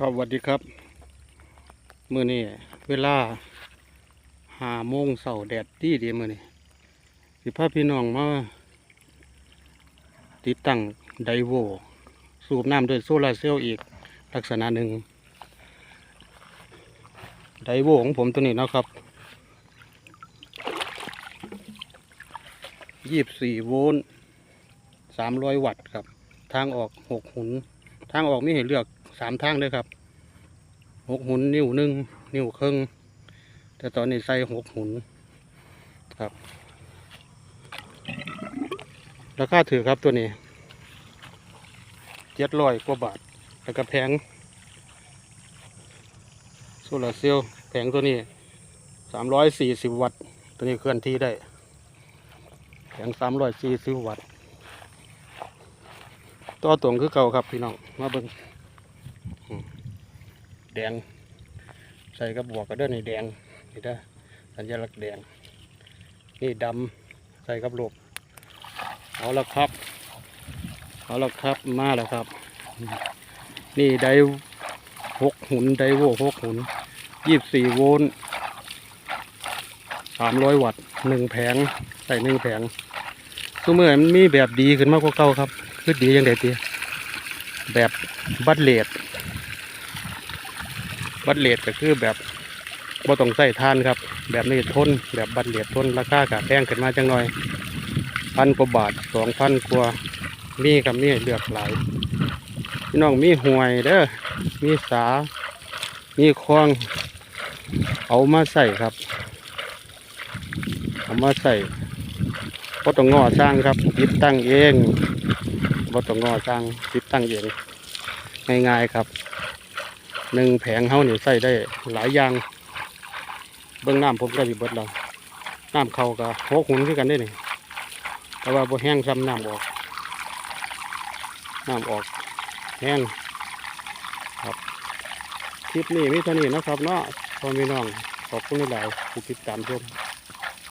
ครับสวัสดีครับมื่อนี้เวลาหาโมงเสาแดดดีดีมื่อนี้สิพาพี่น้องมาติดตั้งไดโว สูบน้ำด้วยโซลาร์เซลล์อีกลักษณะหนึ่งไดโวของผมตัวนี้นะครับยี่บสี่โวลต์สามร้อยวัตต์ครับ ทางออกหกหุน ทางออกมีให้เลือก สามทางเลยครับหกหุนนิ้วหนึ่งนิ้วครึ่งแต่ตอนนี้ใส่หกหุนครับ ราคาถือครับตัวนี้เจ็ดร้อยกว่าบาท แล้วก็แพงโซลาร์เซลล์แผงตัวนี้สามร้อยสี่สิบวัตต์ ตัวนี้เคลื่อนที่ได้ แผงสามร้อยสี่สิบวัตต์ ต่อตรงคือเก่าครับพี่น้อง มาเบิ่ง แดง ใส่กับบวกกระเด้อนี่แดงนี่เด้อสัญลักษณ์แดง นี่ดำใส่กับลบเอาละครับ เอาละครับมาแล้วครับ นี่ไดหกหุนไดโวหกหุนยี่สิบสี่โวลต์สามร้อยวัตต์หนึ่งแผง ใส่หนึ่งแผงสมมติมันมีแบบดีขึ้นมากกว่าเก่าครับ คือดียังไงตีแบบบัตเลด บัตเลดก็คือแบบบ่ต้องใส่ทานครับ แบบนี้ทนแบบบัตเลดทนราคากะแพงขึ้นมาจังหน่อยพันกว่าบาทสองพันกว่ามีกับมีเลือกหลายพี่น้องมีหวยเด้อมีสา มีคลอง เอามาใส่ครับ เอามาใส่บ่ต้องงอสร้างครับติดตั้งเองบ่ต้องงอสร้างติดตั้งเองง่ายๆครับ หนึ่งแผงเฮานี่ใส่ได้หลายอย่าง เบื้องน้ำผมก็สิเบิดแล้วน้ำเขาก็หกหุนที่กันได้นี่แต่ว่าบ่แห้งซ้ำน้ำออก น้ำออกแห้งครับคลิปนี้มิเท่านี้นะครับเนาะพ่อพี่น้องขอบคุณหลายๆที่ติดตามชม